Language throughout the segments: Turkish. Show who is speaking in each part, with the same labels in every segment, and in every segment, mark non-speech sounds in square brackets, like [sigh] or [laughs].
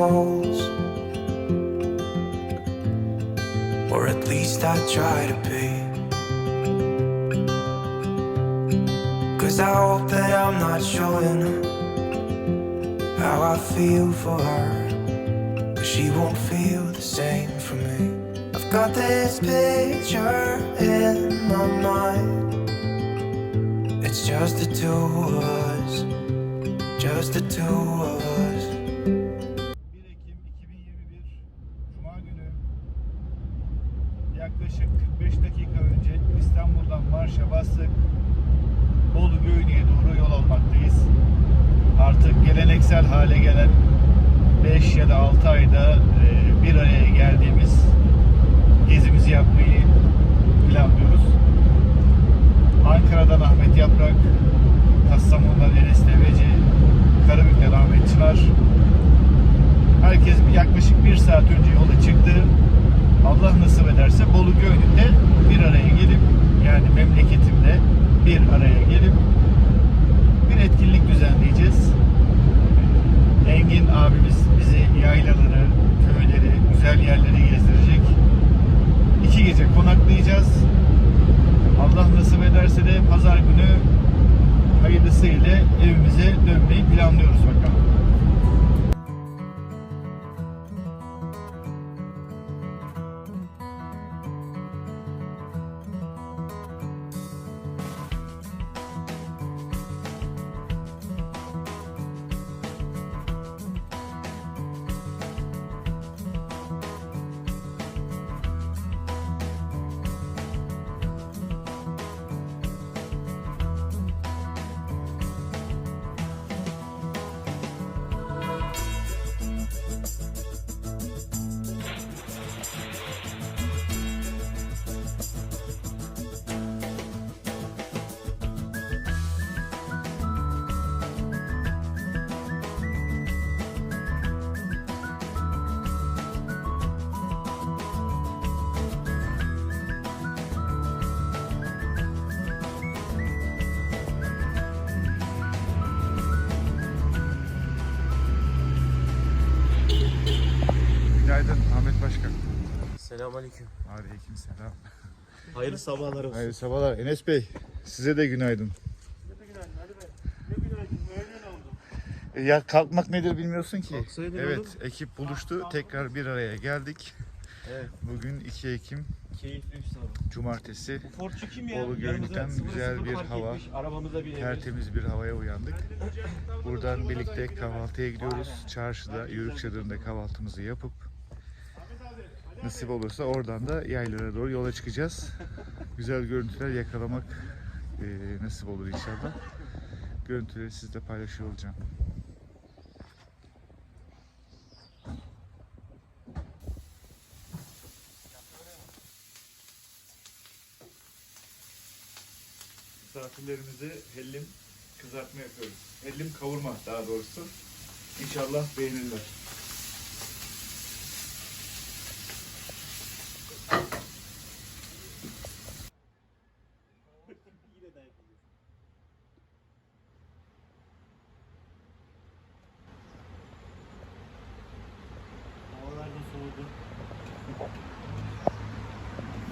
Speaker 1: walls. Or at least I try to be. Cause I hope that I'm not showing how I feel for her. But she won't feel the same for me. I've got this picture in my mind. It's just the two of us. Just the two of us.
Speaker 2: Saat önce yola çıktı. Allah nasip ederse Bolu Göynü'nde bir araya gelip yani memleketimde bir araya gelip bir etkinlik düzenleyeceğiz. Engin abimiz bizi yaylaları, köyleri, güzel yerleri gezdirecek. İki gece konaklayacağız. Allah nasip ederse de pazar günü hayırlısıyla evimize dönmeyi planlıyoruz bakalım.
Speaker 3: Selamünaleyküm.
Speaker 2: Aleyküm selam.
Speaker 3: Hayırlı sabahlar olsun.
Speaker 2: Hayırlı sabahlar. Enes Bey size de günaydın. E, Ya kalkmak nedir bilmiyorsun ki.
Speaker 3: Kalksaydın
Speaker 2: evet
Speaker 3: oğlum.
Speaker 2: ekip buluştu. Tekrar bir araya geldik.
Speaker 3: Evet.
Speaker 2: Bugün 2 Ekim
Speaker 3: Keyifli bir sabah.
Speaker 2: Cumartesi.
Speaker 3: Bu Fordçu kim ya?
Speaker 2: Bolu
Speaker 3: Yanımıza
Speaker 2: Gölü'nden güzel bir
Speaker 3: park
Speaker 2: hava.
Speaker 3: etmiş, Arabamıza binebiliriz.
Speaker 2: Tertemiz bir havaya uyandık. Buradan birlikte kahvaltıya gidiyoruz. Çarşıda, yörük çadırında kahvaltımızı yapıp nasip olursa oradan da yaylara doğru yola çıkacağız. Güzel görüntüler yakalamak e, nasip olur inşallah. Görüntüleri sizle paylaşıyor olacağım. Misafirlerimize hellim kızartma yapıyoruz. Hellim kavurma daha doğrusu. İnşallah beğenirler.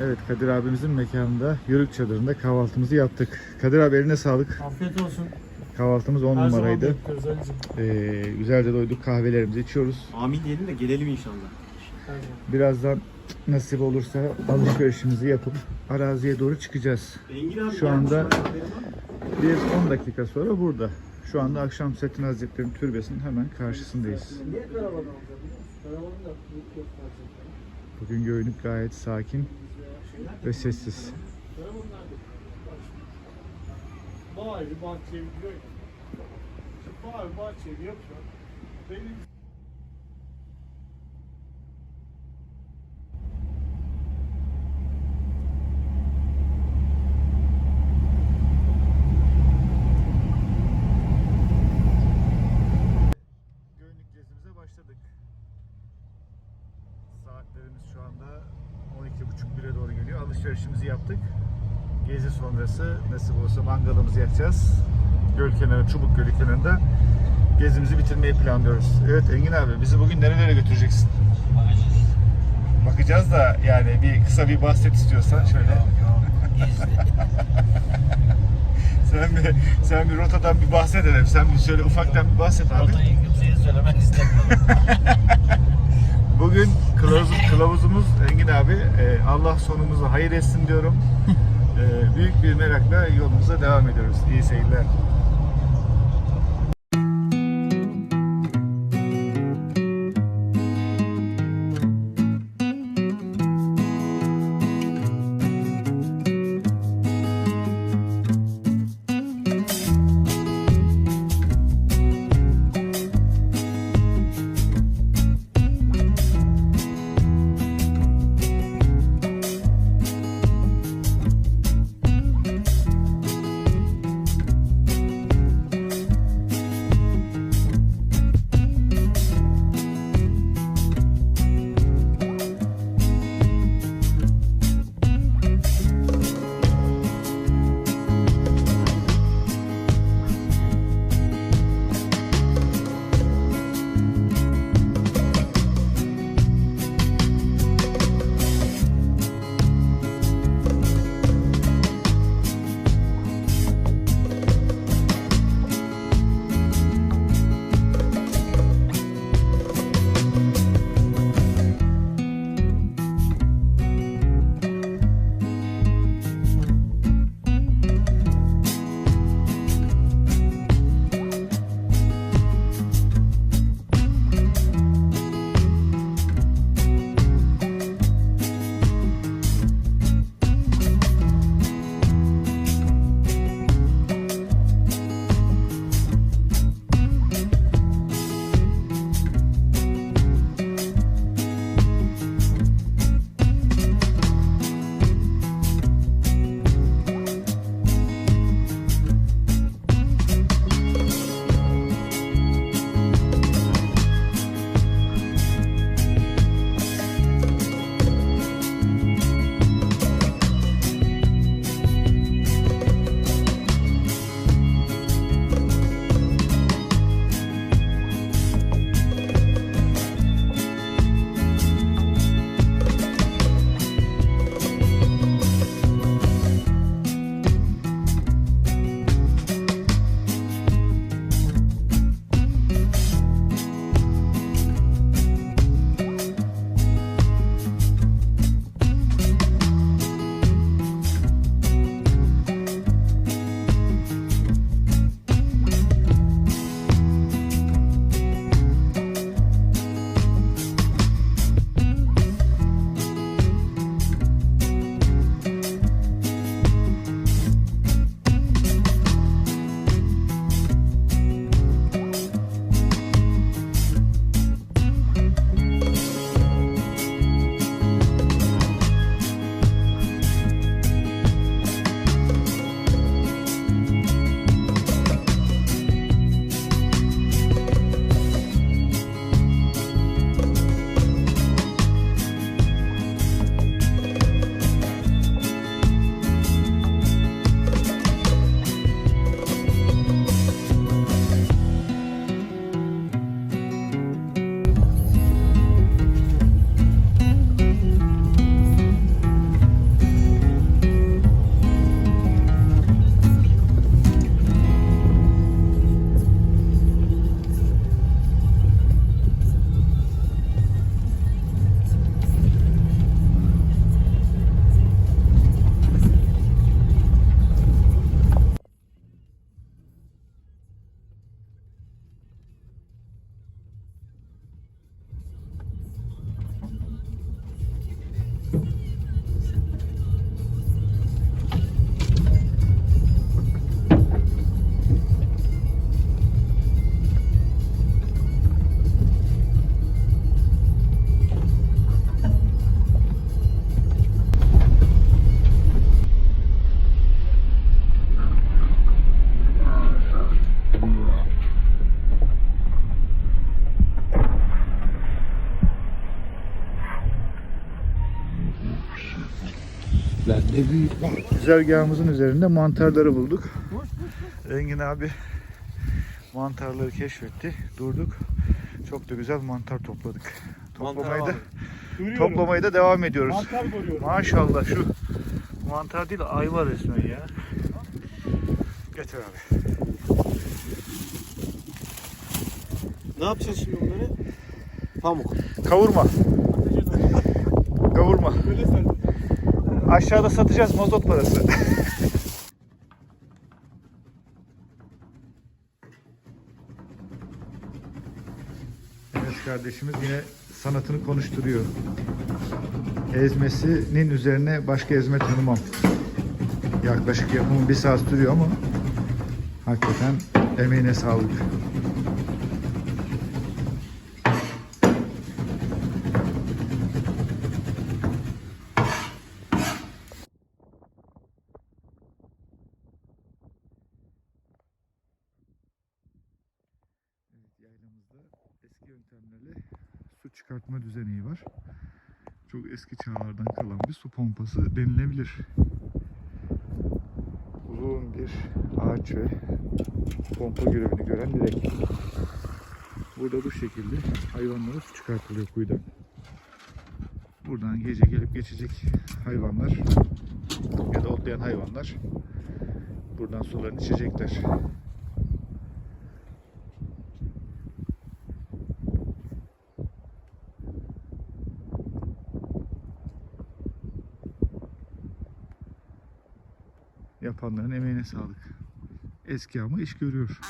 Speaker 2: Evet Kadir abimizin mekanında Yörük çadırında kahvaltımızı yaptık. Kadir abi eline sağlık.
Speaker 4: Afiyet olsun.
Speaker 2: Kahvaltımız 10
Speaker 4: Her zaman
Speaker 2: numaraydı. Ee, güzelce doyduk kahvelerimizi içiyoruz.
Speaker 3: Amin diyelim de gelelim inşallah.
Speaker 2: Birazdan nasip olursa alışverişimizi yapıp araziye doğru çıkacağız.
Speaker 3: Engin abi
Speaker 2: Şu anda-? Bir 10 dakika sonra burada. Şu anda Akşam Setin Hazretleri'nin türbesinin hemen karşısındayız. Bugün Göynük gayet sakin ve sessiz.
Speaker 4: Karavan nerede? Bak şimdi. Bağ evi bahçe evi diyor ya. Şimdi bağ evi bahçe evi yapıyor. Benim
Speaker 2: Göynük gezimize başladık. Saatlerimiz şu anda 12.30 1'e doğru geliyor. Alışverişimizi yaptık. Gezi sonrası nasip olsa mangalımızı yakacağız. Göl kenarı, Çubuk Gölü kenarında gezimizi bitirmeyi planlıyoruz. Evet Engin abi bizi bugün nerelere götüreceksin? Bakacağız da yani bir kısa bir bahset istiyorsan şöyle. [laughs] sen bir sen bir rotadan bir bahsedelim. Sen bir şöyle ufaktan bir bahset abi.
Speaker 5: Rotayı kimseye söylemek istemiyorum. [laughs]
Speaker 2: Bugün kılavuz, kılavuzumuz Engin abi. Ee, Allah sonumuzu hayır etsin diyorum. [laughs] Ee, büyük bir merakla yolumuza devam ediyoruz. İyi seyirler. Güzergahımızın üzerinde mantarları bulduk. Engin abi mantarları keşfetti. Durduk. Çok da güzel mantar topladık. Toplamayı da, toplamayı da devam ediyoruz. Maşallah şu mantar değil ayva resmen ya. Getir abi.
Speaker 3: Ne yapacağız şimdi bunları? Pamuk.
Speaker 2: Kavurma. Kavurma.
Speaker 4: Böyle sen.
Speaker 2: Aşağıda satacağız mazot parası. [laughs] Enes kardeşimiz yine sanatını konuşturuyor. Ezmesinin üzerine başka ezme tanımam. Yaklaşık yapımı bir saat sürüyor ama hakikaten emeğine sağlık. Evet, yaylamızda eski yöntemlerle su çıkartma düzeneği var. Çok eski çağlardan kalan bir su pompası denilebilir. Uzun bir ağaç ve pompa görevini gören direk. Burada bu şekilde hayvanlara su çıkartılıyor kuyudan. Buradan gece gelip geçecek hayvanlar ya da otlayan hayvanlar buradan sularını içecekler. Yapanların emeğine sağlık. Eski ama iş görüyor.